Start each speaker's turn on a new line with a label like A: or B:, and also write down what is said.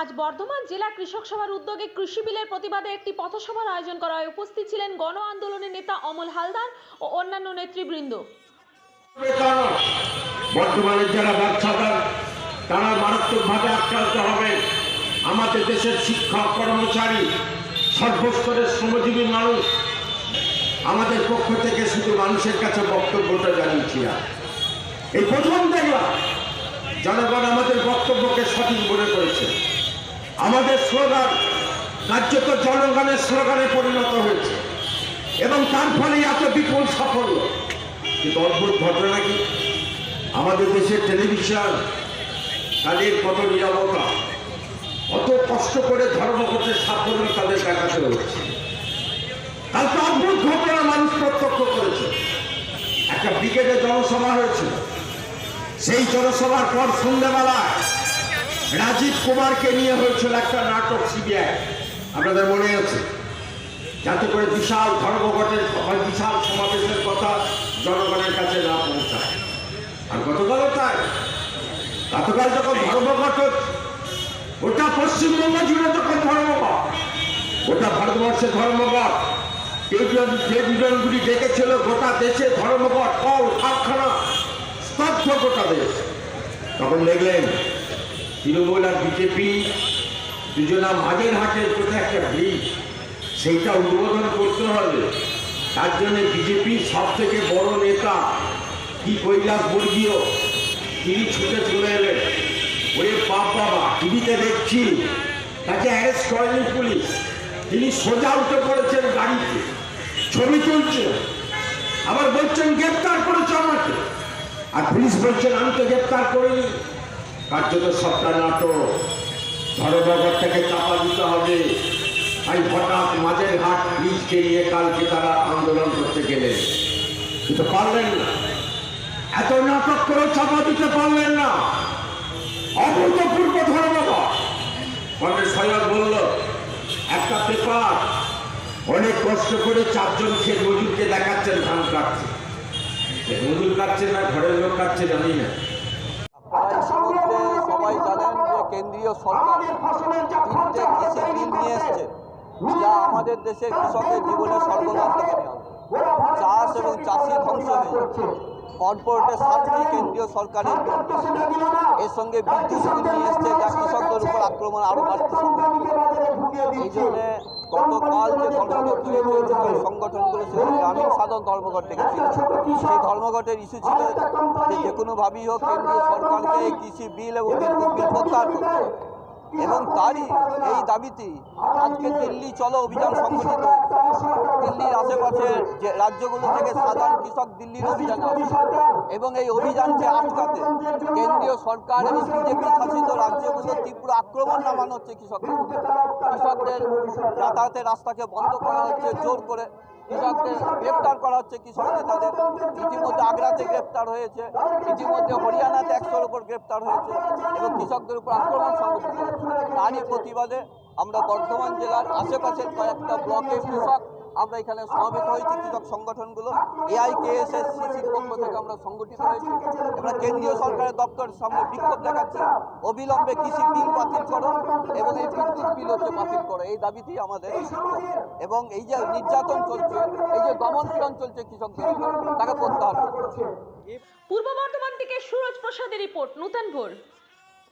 A: আজ বর্ধমান জেলা কৃষক সভার উদ্যোগে কৃষি বিলের প্রতিবাদে একটি পথসভার আয়োজন করা হয়। উপস্থিত ছিলেন গণ আন্দোলনের নেতা অমল হালদার ও অন্যান্য নেতৃবৃন্দ।
B: বর্তমানে যারা ব্যবসাদার তারা মারাত্মকভাবে আক্রান্ত হবে। আমাদের দেশের শিক্ষক কর্মচারী, সর্বস্তরের শ্রমজীবী মানুষ, আমাদের পক্ষ থেকে শুধু মানুষের কাছে বক্তব্যটা জানিয়েছিলাম এই প্রথম দেখলাম, জনগণ আমাদের বক্তব্যকে সঠিক মনে করেছে। আমাদের স্লোগান কার্যত জনগণের স্লোগানে পরিণত হয়েছে। এবং তার ফলে এত বিপুল সাফল্য। কিন্তু অদ্ভুত ঘটনা কি? আমাদের দেশের টেলিভিশন তাদের কত নিরবতা কত কষ্ট করে ধর্মঘটের সাফল্য তাদের দেখাতে হচ্ছে কালকে অদ্ভুত ঘটনা মানুষ প্রত্যক্ষ করেছে। একটা বিকেটে জনসভা হয়েছিল। সেই জনসভার পর সন্ধ্যাবেলায় রাজীব কুমারকে নিয়ে হয়েছিল একটা নাটক সিবিআই। আপনাদের মনে আছে? যাতে করে বিশাল ধর্মঘটের বিশাল সমাবেশের কথা জনগণের কাছে না পৌঁছায়। আর গতকালও তাই। গতকাল যখন ধর্মঘট ওটা পশ্চিমবঙ্গ জুড়ে যখন ধর্মঘট, গোটা ভারতবর্ষে ধর্মঘট কেউ যে বিজনগুলি ডেকেছিল, গোটা দেশে ধর্মঘট, কল, কারখানা, স্তব্ধ গোটা দেশ। তখন দেখলেন তৃণমূল আর বিজেপি দুজনা মাঝের হাটের কোথায় একটা ব্রিজ সেইটা উদ্বোধন করতে হবে। তার জন্য বিজেপির সব থেকে বড় নেতা কি কৈলাস বর্গীয়? তিনি ছুটে চলে এলেন। ওরে বাপ বাবা, টিভিতে দেখছি। তাকে অ্যারেস্ট করেনি পুলিশ। তিনি সোজা উঠে পড়েছেন গাড়িতে। ছবি তুলছে আবার বলছেন, গ্রেপ্তার করেছে আমাকে। আর পুলিশ বলছেন, আমি তো গ্রেপ্তার করিনি। কার্যত সবটা নাটক। ধর্মঘটটাকে চাপা দিতে হবে। তাই হঠাৎ মাঝের ঘাট ব্রিজকে নিয়ে কালকে তারা আন্দোলন করতে গেলেন। কিন্তু পারলেন না। এত নাটক করে চাপা দিতে পারলেন না। অভূতপূর্ব ধর্মঘট। পরে সৈয়দ বলল, একটা পেপার। অনেক কষ্ট করে চারজন খেয়ে মজুরকে দেখাচ্ছেন ধান কাটছে মজুর কাটছে না, ঘরের লোক কাটছে জানি না
C: আপনারা ইতিমধ্যে সবাই জানেন যে কেন্দ্রীয় সরকার তিনটে কৃষি বিল নিয়ে এসছে যা আমাদের দেশের কৃষকের জীবনে সর্বনাশ চাষ এবং চাষি ধ্বংস হয়ে যাচ্ছে কর্পোরেটের স্বার্থে কেন্দ্রীয় সরকারের এর সঙ্গে বিদ্যুৎ বিল নিয়ে এসছে যা কৃষকদের উপর আক্রমণ আরও বাড়তে এই জন্য গতকাল যে ধর্মঘট যে সংগঠনগুলো গ্রামীণ সাধারণ ধর্মঘট ডেকেছিল সেই ধর্মঘটের ইস্যু ছিল যে কোনোভাবেই হোক কেন্দ্রীয় সরকারকে কৃষি বিল এবং বিদ্যুৎ বিল প্রত্যাহার করতে হবে। এবং তারই এই দাবিতে আজকে দিল্লি চলো অভিযান সংগঠিত দিল্লির আশেপাশের যে রাজ্যগুলো থেকে সাধারণ কৃষক দিল্লির অভিযান এবং এই অভিযানকে আটকাতে কেন্দ্রীয় সরকার এবং বিজেপি শাসিত রাজ্যগুলো তীব্র আক্রমণ নামানো হচ্ছে কৃষকদের। কৃষকদের যাতায়াতের রাস্তাকে বন্ধ করা হচ্ছে, জোর করে কৃষকদের গ্রেপ্তার করা হচ্ছে কৃষক তাদের ইতিমধ্যে আগ্রাতে গ্রেপ্তার হয়েছে। ইতিমধ্যে হরিয়ানাতে একশোর উপর গ্রেপ্তার হয়েছে এবং কৃষকদের উপর আক্রমণ সংঘটিত হয়েছে। তারই প্রতিবাদে আমরা বর্ধমান জেলার আশেপাশের কয়েকটা ব্লকে কৃষক আমরা এখানে সমাবেত হয়েছি, কৃষক সংগঠনগুলো এআইকেএসএস সিসির পক্ষ থেকে আমরা সংগঠিত হয়েছি। আমরা কেন্দ্রীয় সরকারের দপ্তরের সামনে বিক্ষোভ দেখাচ্ছি। অবিলম্বে কৃষি বিল বাতিল করো এবং এই বিদ্যুৎ বিল হচ্ছে বাতিল করো। এই দাবিতেই আমাদের। এবং এই যে নির্যাতন চলছে, এই যে দমন পীড়ন চলছে কৃষকদের তাকে প্রত্যাহার করতে হবে।
A: পূর্ব বর্ধমান থেকে সুরজ প্রসাদের রিপোর্ট, নূতন ভোর।